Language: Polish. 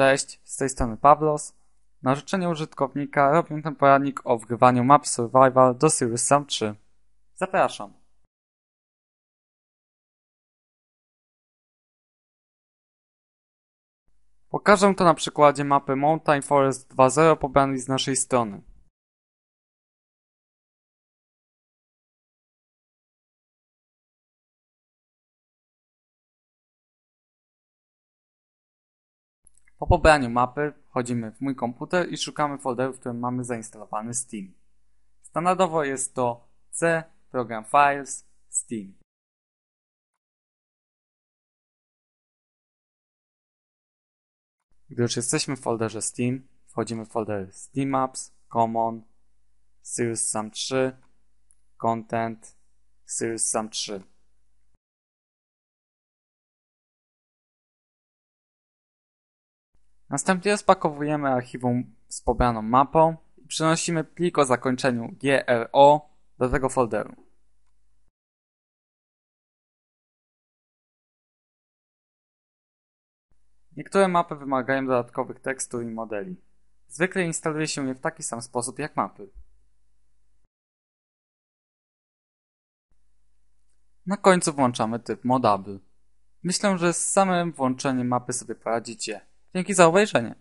Cześć, z tej strony Pawlos. Na życzenie użytkownika robię ten poradnik o wgrywaniu map survival do Serious Sam 3. Zapraszam. Pokażę to na przykładzie mapy Mountain Forest 2.0 pobranej z naszej strony. Po pobraniu mapy wchodzimy w mój komputer i szukamy folderu, w którym mamy zainstalowany Steam. Standardowo jest to C, Program Files, Steam. Gdy już jesteśmy w folderze Steam, wchodzimy w folder Steam Apps, Common, Serious Sam 3, Content, Serious Sam 3. Następnie rozpakowujemy archiwum z pobraną mapą i przenosimy plik o zakończeniu GRO do tego folderu. Niektóre mapy wymagają dodatkowych tekstur i modeli. Zwykle instaluje się je w taki sam sposób jak mapy. Na końcu włączamy typ modable. Myślę, że z samym włączeniem mapy sobie poradzicie. Dzięki za obejrzenie.